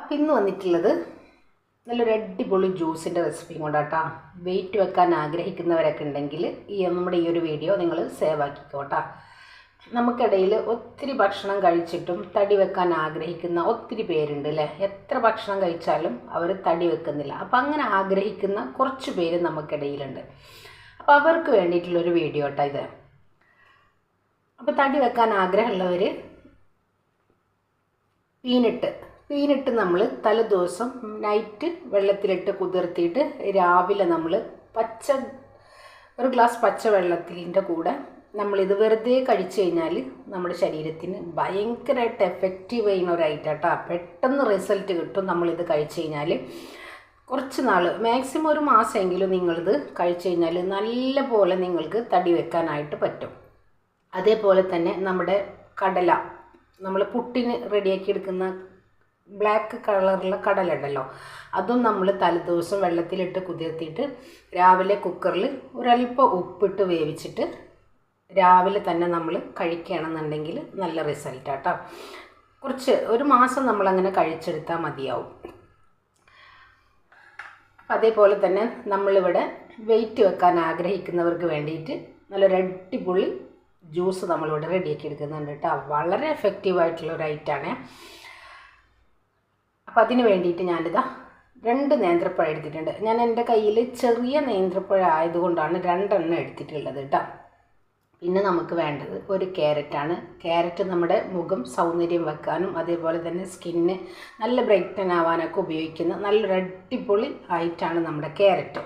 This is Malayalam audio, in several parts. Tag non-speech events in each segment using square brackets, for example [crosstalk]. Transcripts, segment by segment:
അപ്പം ഇന്ന് വന്നിട്ടുള്ളത് നല്ലൊരു അടിപൊളി ജ്യൂസിന്റെ റെസിപ്പിയും കൊണ്ടാട്ടാ. വെയിറ്റ് വെക്കാൻ ആഗ്രഹിക്കുന്നവരൊക്കെ ഉണ്ടെങ്കിൽ ഈ നമ്മുടെ ഈ ഒരു വീഡിയോ നിങ്ങൾ സേവ് ആക്കിക്കോട്ടാ. നമുക്കിടയിൽ ഒത്തിരി ഭക്ഷണം കഴിച്ചിട്ടും തടി വെക്കാൻ ആഗ്രഹിക്കുന്ന ഒത്തിരി പേരുണ്ട് അല്ലേ എത്ര ഭക്ഷണം കഴിച്ചാലും അവർ തടി വെക്കുന്നില്ല. അപ്പം അങ്ങനെ ആഗ്രഹിക്കുന്ന കുറച്ച് പേര് നമുക്കിടയിലുണ്ട്. അപ്പോൾ അവർക്ക് വേണ്ടിയിട്ടുള്ളൊരു വീഡിയോ കേട്ടോ ഇത്. അപ്പോൾ തടി വെക്കാൻ ആഗ്രഹമുള്ളവർ പീനട്ട് പീനട്ട് നമ്മൾ തലേദിവസം നൈറ്റ് വെള്ളത്തിലിട്ട് കുതിർത്തിയിട്ട് രാവിലെ നമ്മൾ പച്ച ഒരു ഗ്ലാസ് പച്ച വെള്ളത്തിന്റെ കൂടെ നമ്മളിത് വെറുതെ കഴിച്ചു കഴിഞ്ഞാൽ നമ്മുടെ ശരീരത്തിന് ഭയങ്കരമായിട്ട് എഫക്റ്റീവ് ചെയ്യുന്ന ഒരു ഐറ്റാട്ടോ പെട്ടെന്ന് റിസൾട്ട് കിട്ടും നമ്മളിത് കഴിച്ചു കഴിഞ്ഞാൽ കുറച്ച് നാൾ മാക്സിമം ഒരു മാസമെങ്കിലും നിങ്ങളിത് കഴിച്ചു കഴിഞ്ഞാൽ നല്ല പോലെ നിങ്ങൾക്ക് തടി വെക്കാനായിട്ട് പറ്റും. അതേപോലെ തന്നെ നമ്മുടെ കടല നമ്മൾ പുട്ടിന് റെഡിയാക്കി എടുക്കുന്ന ബ്ലാക്ക് കളറുള്ള കടലുണ്ടല്ലോ. അതും നമ്മൾ തലേദിവസം വെള്ളത്തിലിട്ട് കുതിർത്തിയിട്ട് രാവിലെ കുക്കറിൽ ഒരല്പം ഉപ്പിട്ട് വേവിച്ചിട്ട് രാവിലെ തന്നെ നമ്മൾ കഴിക്കുകയാണെന്നുണ്ടെങ്കിൽ നല്ല റിസൾട്ടാട്ടോ കുറച്ച് ഒരു മാസം നമ്മളങ്ങനെ കഴിച്ചെടുത്താൽ മതിയാവും. അതേപോലെ തന്നെ നമ്മളിവിടെ വെയിറ്റ് വെക്കാൻ ആഗ്രഹിക്കുന്നവർക്ക് വേണ്ടിയിട്ട് നല്ലൊരു അടിപൊളി ജ്യൂസ് നമ്മളിവിടെ റെഡിയാക്കി എടുക്കുന്നുണ്ട് കേട്ടോ. വളരെ എഫക്റ്റീവായിട്ടുള്ള ഒരു ഐറ്റാണ് അപ്പോൾ അതിന് വേണ്ടിയിട്ട് ഞാനിതാ രണ്ട് നേന്ത്രപ്പഴം എടുത്തിട്ടുണ്ട്. ഞാൻ എന്റെ കയ്യിൽ ചെറിയ നേന്ത്രപ്പഴം ആയതുകൊണ്ടാണ് രണ്ടെണ്ണം എടുത്തിട്ടുള്ളത് കേട്ടോ. പിന്നെ നമുക്ക് വേണ്ടത് ഒരു ക്യാരറ്റാണ്. ക്യാരറ്റ് നമ്മുടെ മുഖം സൗന്ദര്യം വെക്കാനും അതേപോലെ തന്നെ സ്കിന്ന് നല്ല ബ്രൈറ്റൻ ആവാനൊക്കെ ഉപയോഗിക്കുന്ന നല്ലൊരു അടിപൊളി ആയിട്ടാണ് നമ്മുടെ ക്യാരറ്റ്.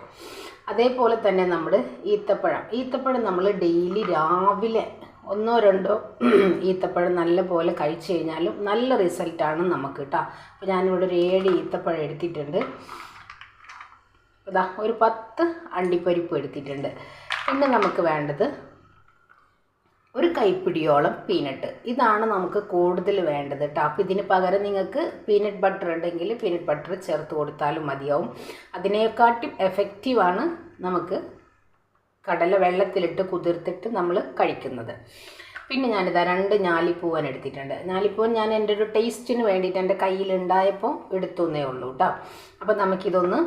അതേപോലെ തന്നെ നമ്മൾ ഈത്തപ്പഴം. ഈത്തപ്പഴം നമ്മൾ ഡെയിലി രാവിലെ ഒന്നോ രണ്ടോ [clears throat] ഈത്തപ്പഴം നല്ല പോലെ കഴിച്ചു കഴിഞ്ഞാലും നല്ല റിസൾട്ടാണ് നമുക്ക് കേട്ടോ അപ്പോൾ ഞാനിവിടെ ഒരു ഏഴ് ഈത്തപ്പഴം എടുത്തിട്ടുണ്ട്. ഇതാ ഒരു പത്ത് അണ്ടിപ്പരിപ്പ് എടുത്തിട്ടുണ്ട്. പിന്നെ നമുക്ക് വേണ്ടത് ഒരു കൈപ്പിടിയോളം പീനട്ട്. ഇതാണ് നമുക്ക് കൂടുതൽ വേണ്ടത് കേട്ടോ അപ്പോൾ ഇതിന് പകരം നിങ്ങൾക്ക് പീനട്ട് ബട്ടർ ഉണ്ടെങ്കിൽ പീനട്ട് ബട്ടർ ചേർത്ത് കൊടുത്താലും മതിയാവും. അതിനെക്കാട്ടും എഫക്റ്റീവാണ് നമുക്ക് കടല വെള്ളത്തിലിട്ട് കുതിർത്തിട്ട് നമ്മൾ കഴിക്കുന്നത്. പിന്നെ ഞാനിതാ രണ്ട് ഞാലിപ്പൂവൻ എടുത്തിട്ടുണ്ട്. ഞാലിപ്പൂവൻ ഞാൻ എന്റെ ഒരു ടേസ്റ്റിന് വേണ്ടിയിട്ട് എന്റെ കയ്യിലുണ്ടായപ്പോൾ എടുത്തുന്നേ ഉള്ളൂ കേട്ടോ അപ്പം നമുക്കിതൊന്ന്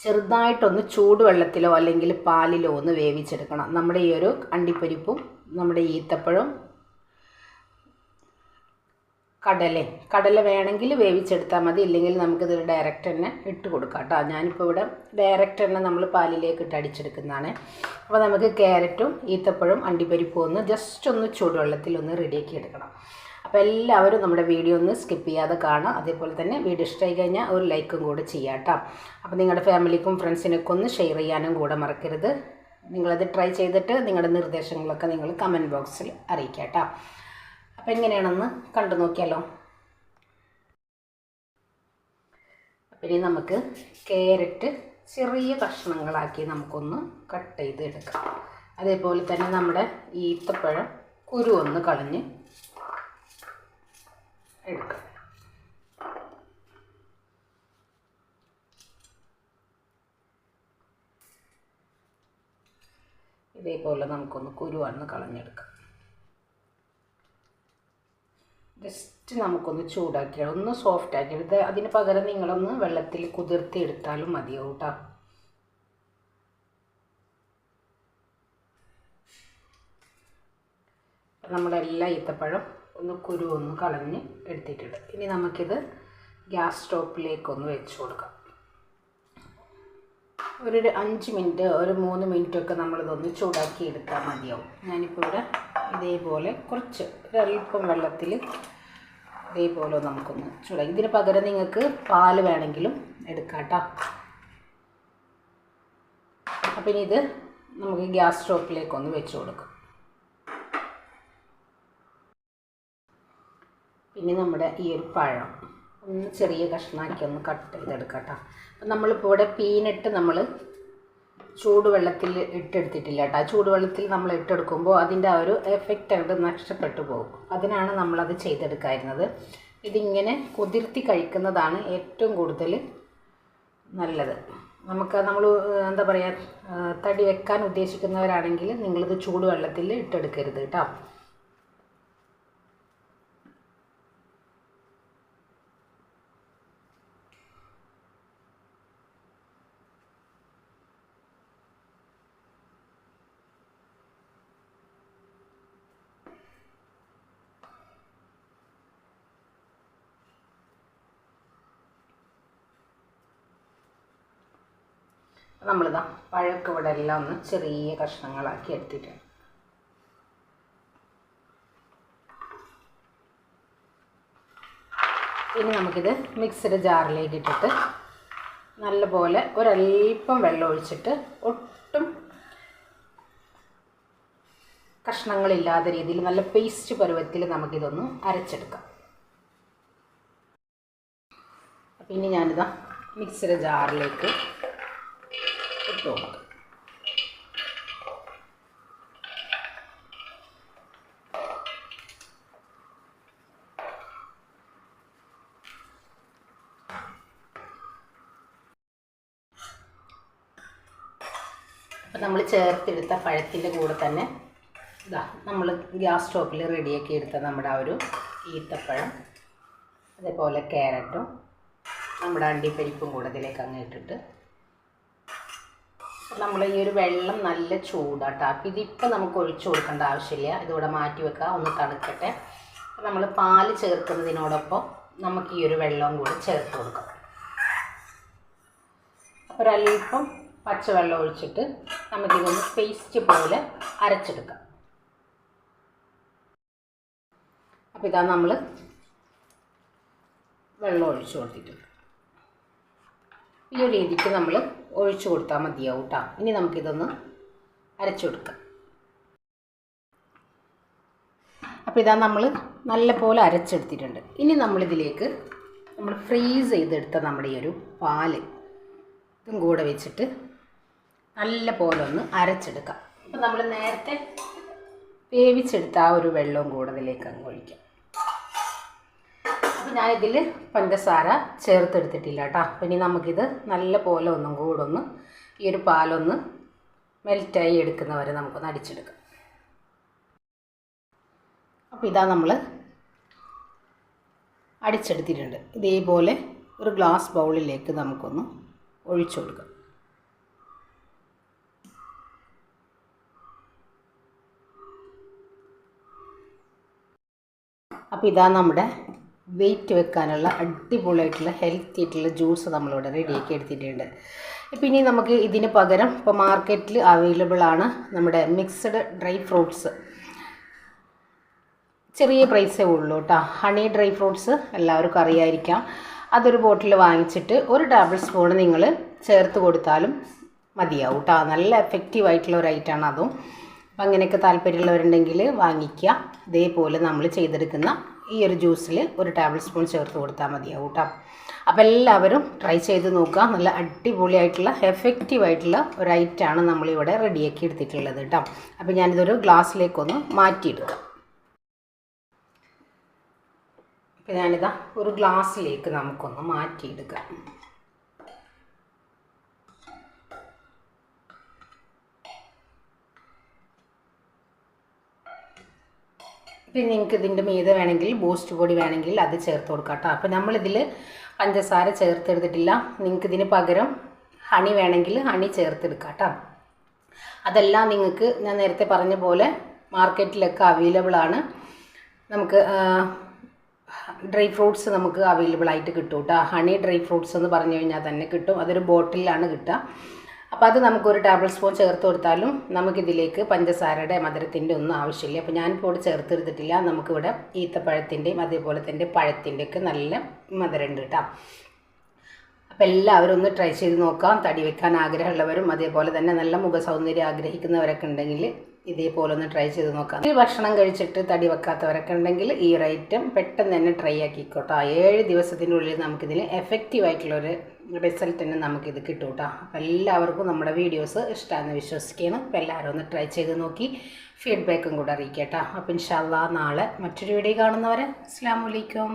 ചെറുതായിട്ടൊന്ന് ചൂടുവെള്ളത്തിലോ അല്ലെങ്കിൽ പാലിലോ ഒന്ന് വേവിച്ചെടുക്കണം. നമ്മുടെ ഈ ഒരു അണ്ടിപ്പരിപ്പും നമ്മുടെ ഈത്തപ്പഴം കടല. കടല വേണമെങ്കിൽ വേവിച്ചെടുത്താൽ മതി. ഇല്ലെങ്കിൽ നമുക്കിത് ഡയറക്റ്റ് തന്നെ ഇട്ട് കൊടുക്കാം കേട്ടോ. ഞാനിപ്പോൾ ഇവിടെ ഡയറക്റ്റ് തന്നെ നമ്മൾ പാലിലേക്ക് ഇട്ട് അടിച്ചെടുക്കുന്നതാണ്. അപ്പോൾ നമുക്ക് ക്യാരറ്റും ഈത്തപ്പഴവും അണ്ടിപ്പരിപ്പും ഒന്ന് ജസ്റ്റ് ഒന്ന് ചൂടുവെള്ളത്തിൽ ഒന്ന് റെഡിയാക്കി എടുക്കണം. അപ്പോൾ എല്ലാവരും നമ്മുടെ വീഡിയോ ഒന്ന് സ്കിപ്പ് ചെയ്യാതെ കാണാം അതേപോലെ തന്നെ വീഡിയോ ഇഷ്ടമായി കഴിഞ്ഞാൽ ഒരു ലൈക്കും കൂടെ ചെയ്യാം കേട്ടോ. അപ്പോൾ നിങ്ങളുടെ ഫാമിലിക്കും ഫ്രണ്ട്സിനൊക്കെ ഒന്ന് ഷെയർ ചെയ്യാനും കൂടെ മറക്കരുത്. നിങ്ങളത് ട്രൈ ചെയ്തിട്ട് നിങ്ങളുടെ നിർദ്ദേശങ്ങളൊക്കെ നിങ്ങൾ കമന്റ് ബോക്സിൽ അറിയിക്കാം കേട്ടോ. അപ്പോൾ എങ്ങനെയാണെന്ന് കണ്ടു നോക്കിയാലോ. അപ്പം ഇനി നമുക്ക് ക്യാരറ്റ് ചെറിയ കഷ്ണങ്ങളാക്കി നമുക്കൊന്ന് കട്ട് ചെയ്ത് എടുക്കാം. അതേപോലെ തന്നെ നമ്മുടെ ഈത്തപ്പഴം കുരു ഒന്ന് കളഞ്ഞ് എടുക്കാം. ഇതേപോലെ നമുക്കൊന്ന് കുരുവാണെന്ന് കളഞ്ഞെടുക്കാം. ജസ്റ്റ് നമുക്കൊന്ന് ചൂടാക്കി ഒന്ന് സോഫ്റ്റ് ആക്കി. എടുത്ത് അതിന് പകരം നിങ്ങളൊന്ന് വെള്ളത്തിൽ കുതിർത്തി എടുത്താലും മതിയാവും കേട്ടോ നമ്മളെല്ലാം ഈത്തപ്പഴം ഒന്ന് കുരു ഒന്ന് കളഞ്ഞ് എടുത്തിട്ടുണ്ട്. ഇനി നമുക്കിത് ഗ്യാസ് സ്റ്റോപ്പിലേക്കൊന്ന് വെച്ച് കൊടുക്കാം. ഒരു അഞ്ച് മിനിറ്റ് ഒരു മൂന്ന് മിനിറ്റൊക്കെ നമ്മളിതൊന്ന് ചൂടാക്കി എടുത്താൽ മതിയാവും. ഞാനിപ്പോൾ ഇവിടെ ഇതേപോലെ കുറച്ച് ഒരല്പം വെള്ളത്തിൽ ഇതേപോലെ നമുക്കൊന്ന് ചുള ഇതിന് പകരം നിങ്ങൾക്ക് പാൽ വേണമെങ്കിലും എടുക്കാം കേട്ടോ. അപ്പം ഇനി ഇത് നമുക്ക് ഗ്യാസ് സ്റ്റോപ്പിലേക്കൊന്ന് വെച്ച് കൊടുക്കാം. പിന്നെ നമ്മുടെ ഈ ഒരു പഴം ഒന്ന് ചെറിയ കഷ്ണമാക്കി ഒന്ന് കട്ട് ചെയ്തെടുക്കാം കേട്ടോ. അപ്പം നമ്മളിപ്പോൾ ഇവിടെ പീനട്ട് നമ്മൾ ചൂടുവെള്ളത്തിൽ ഇട്ടെടുത്തിട്ടില്ല കേട്ടോ. ചൂടുവെള്ളത്തിൽ നമ്മൾ ഇട്ടെടുക്കുമ്പോൾ അതിന്റെ ആ ഒരു എഫക്റ്റ് അവിടെ നഷ്ടപ്പെട്ടു പോകും. അതിനാണ് നമ്മളത് ചെയ്തെടുക്കായിരുന്നത്. ഇതിങ്ങനെ കുതിർത്തി കഴിക്കുന്നതാണ് ഏറ്റവും കൂടുതൽ നല്ലത്. നമുക്ക് നമ്മൾ എന്താ പറയുക തടി വെക്കാൻ ഉദ്ദേശിക്കുന്നവരാണെങ്കിൽ നിങ്ങളിത് ചൂടുവെള്ളത്തിൽ ഇട്ടെടുക്കരുത് കേട്ടോ. നമ്മളിതാ പഴമൊക്കെ ഇവിടെ എല്ലാം ഒന്ന് ചെറിയ കഷ്ണങ്ങളാക്കി എടുത്തിട്ടുണ്ട്. ഇനി നമുക്കിത് മിക്സിയുടെ ജാറിലേക്ക് ഇട്ടിട്ട് നല്ലപോലെ ഒരല്പം വെള്ളം ഒഴിച്ചിട്ട് ഒട്ടും കഷ്ണങ്ങളില്ലാത്ത രീതിയിൽ നല്ല പേസ്റ്റ് പരുവത്തിൽ നമുക്കിതൊന്ന് അരച്ചെടുക്കാം. അപ്പം ഇനി ഞാനിതാ മിക്സിയുടെ ജാറിലേക്ക് അപ്പം നമ്മൾ ചേർത്തെടുത്ത പഴത്തിന്റെ കൂടെ തന്നെ ഇതാ നമ്മൾ ഗ്യാസ് സ്റ്റോപ്പിൽ റെഡിയാക്കി എടുത്ത നമ്മുടെ ആ ഒരു ഈത്തപ്പഴം അതേപോലെ ക്യാരറ്റും നമ്മുടെ അണ്ടിപ്പരിപ്പും കൂടെ ഇതിലേക്ക് അങ്ങ് ഇട്ടിട്ട് നമ്മൾ ഈ ഒരു വെള്ളം നല്ല ചൂടാട്ടോ. അപ്പം ഇതിപ്പോൾ നമുക്ക് ഒഴിച്ചു കൊടുക്കേണ്ട ആവശ്യമില്ല. ഇതിവിടെ മാറ്റി വെക്കുക. ഒന്ന് തണുക്കട്ടെ. നമ്മൾ പാൽ ചേർക്കുന്നതിനോടൊപ്പം നമുക്ക് ഈ ഒരു വെള്ളവും കൂടി ചേർത്ത് കൊടുക്കാം. അപ്പോൾ ഒരല്പം പച്ചവെള്ളം ഒഴിച്ചിട്ട് നമുക്കിതൊന്ന് പേസ്റ്റ് പോലെ അരച്ചെടുക്കാം. അപ്പോൾ ഇതാ നമ്മൾ വെള്ളം ഒഴിച്ചു കൊടുത്തിട്ടുണ്ട്. ഈ ഒരു രീതിക്ക് നമ്മൾ ഒഴിച്ചു കൊടുത്താൽ മതിയാവും കേട്ടോ ഇനി നമുക്കിതൊന്ന് അരച്ചു കൊടുക്കാം അപ്പോൾ ഇതാ നമ്മൾ നല്ല പോലെ അരച്ചെടുത്തിട്ടുണ്ട്. ഇനി നമ്മളിതിലേക്ക് നമ്മൾ ഫ്രീസ് ചെയ്തെടുത്ത നമ്മുടെ ഈ ഒരു പാൽ ഇതും കൂടെ വെച്ചിട്ട് നല്ല പോലെ ഒന്ന് അരച്ചെടുക്കാം. അപ്പം നമ്മൾ നേരത്തെ വേവിച്ചെടുത്ത ആ ഒരു വെള്ളവും കൂടെ ഇതിലേക്ക് അങ്ങ് ഒഴിക്കാം. ഞാനിതിൽ പഞ്ചസാര ചേർത്തെടുത്തിട്ടില്ല കേട്ടോ. അപ്പം ഇനി നമുക്കിത് നല്ല പോലെ ഒന്നും കൂടെ ഒന്ന് ഈ ഒരു പാലൊന്ന് മെൽറ്റായി എടുക്കുന്നവരെ നമുക്കൊന്ന് അടിച്ചെടുക്കാം. അപ്പോൾ ഇതാ നമ്മൾ അടിച്ചെടുത്തിട്ടുണ്ട്. ഇതേപോലെ ഒരു ഗ്ലാസ് ബൗളിലേക്ക് നമുക്കൊന്ന് ഒഴിച്ചു കൊടുക്കാം. അപ്പോൾ ഇതാ നമ്മുടെ വെയിറ്റ് വെക്കാനുള്ള അടിപൊളിയായിട്ടുള്ള ഹെൽത്തി ആയിട്ടുള്ള ജ്യൂസ് നമ്മളിവിടെ റെഡിയാക്കി എടുത്തിട്ടുണ്ട്. ഇപ്പം ഇനി നമുക്ക് ഇതിന് പകരം ഇപ്പോൾ മാർക്കറ്റിൽ അവൈലബിൾ ആണ് നമ്മുടെ മിക്സഡ് ഡ്രൈ ഫ്രൂട്ട്സ് ചെറിയ പ്രൈസേ ഉള്ളൂ കേട്ടോ ഹണി ഡ്രൈ ഫ്രൂട്ട്സ് എല്ലാവർക്കും അറിയായിരിക്കാം. അതൊരു ബോട്ടിൽ വാങ്ങിച്ചിട്ട് ഒരു ടേബിൾ സ്പൂൺ നിങ്ങൾ ചേർത്ത് കൊടുത്താലും മതിയാവും കേട്ടോ നല്ല എഫക്റ്റീവ് ആയിട്ടുള്ള ഒരു ഐറ്റമാണ് അതും. അപ്പം അങ്ങനെയൊക്കെ താല്പര്യമുള്ളവരുണ്ടെങ്കിൽ വാങ്ങിക്കുക. ഇതേപോലെ നമ്മൾ ചെയ്തെടുക്കുന്ന ഈ ഒരു ജ്യൂസിൽ ഒരു ടേബിൾ സ്പൂൺ ചേർത്ത് കൊടുത്താൽ മതിയാവും കേട്ടോ അപ്പോൾ എല്ലാവരും ട്രൈ ചെയ്ത് നോക്കുക. നല്ല അടിപൊളിയായിട്ടുള്ള എഫക്റ്റീവായിട്ടുള്ള ഒരു ഐറ്റമാണ് നമ്മളിവിടെ റെഡിയാക്കി എടുത്തിട്ടുള്ളത് കേട്ടോ അപ്പോൾ ഞാനിതൊരു ഗ്ലാസ്സിലേക്കൊന്ന് മാറ്റിയെടുക്കാം. അപ്പോൾ ഞാനിതാ ഒരു ഗ്ലാസ്സിലേക്ക് നമുക്കൊന്ന് മാറ്റിയെടുക്കാം. പിന്നെ നിങ്ങൾക്ക് ഇതിന്റെ മീതെ വേണമെങ്കിൽ ബൂസ്റ്റ് പൊടി വേണമെങ്കിൽ അത് ചേർത്ത് കൊടുക്കാം കേട്ടോ. അപ്പോൾ നമ്മളിതിൽ പഞ്ചസാര ചേർത്തെടുത്തിട്ടില്ല. നിങ്ങൾക്ക് ഇതിന് പകരം ഹണി വേണമെങ്കിൽ ഹണി ചേർത്തെടുക്കാം കേട്ടോ. അതെല്ലാം നിങ്ങൾക്ക് ഞാൻ നേരത്തെ പറഞ്ഞ പോലെ മാർക്കറ്റിലൊക്കെ അവൈലബിൾ ആണ്. നമുക്ക് ഡ്രൈ ഫ്രൂട്ട്സ് നമുക്ക് അവൈലബിൾ ആയിട്ട് കിട്ടും കേട്ടോ. ഹണി ഡ്രൈ ഫ്രൂട്ട്സ് എന്ന് പറഞ്ഞു കഴിഞ്ഞാൽ തന്നെ കിട്ടും. അതൊരു ബോട്ടിലാണ് കിട്ടുക. അപ്പോൾ അത് നമുക്കൊരു ടേബിൾ സ്പൂൺ ചേർത്ത് കൊടുത്താലും നമുക്കിതിലേക്ക് പഞ്ചസാരയുടെ മധുരത്തിന്റെ ഒന്നും ആവശ്യമില്ല. അപ്പോൾ ഞാനിപ്പോൾ ഇവിടെ ചേർത്തെടുത്തിട്ടില്ല നമുക്കിവിടെ ഈത്തപ്പഴത്തിന്റെയും അതേപോലെ തന്നെ പഴത്തിന്റെയൊക്കെ നല്ല മധുരമുണ്ട് കേട്ടോ. അപ്പോൾ എല്ലാവരും ഒന്ന് ട്രൈ ചെയ്ത് നോക്കാം. തടി വെക്കാൻ ആഗ്രഹമുള്ളവരും അതേപോലെ തന്നെ നല്ല മുഖസൗന്ദര്യം ആഗ്രഹിക്കുന്നവരൊക്കെ ഉണ്ടെങ്കിൽ ഇതേപോലെ ഒന്ന് ട്രൈ ചെയ്ത് നോക്കാം. ഈ ഭക്ഷണം കഴിച്ചിട്ട് തടി വെക്കാത്തവരൊക്കെ ഉണ്ടെങ്കിൽ ഈ ഒരു ഐറ്റം പെട്ടെന്ന് തന്നെ ട്രൈ ആക്കിക്കോട്ടോ. ഏഴ് ദിവസത്തിനുള്ളിൽ നമുക്കിതിൽ എഫക്റ്റീവ് ആയിട്ടുള്ളൊരു റിസൾട്ട് തന്നെ നമുക്കിത് കിട്ടും കേട്ടോ അപ്പോൾ എല്ലാവർക്കും നമ്മുടെ വീഡിയോസ് ഇഷ്ടമാണെന്ന് വിശ്വസിക്കുകയാണ്. അപ്പോൾ എല്ലാവരും ഒന്ന് ട്രൈ ചെയ്ത് നോക്കി ഫീഡ്ബാക്കും കൂടെ അറിയിക്കാം കേട്ടോ അപ്പോൾ ഇൻഷാല്ലാ നാളെ മറ്റൊരു വീഡിയോ കാണുന്നവരെ അസ്സാം വലൈക്കും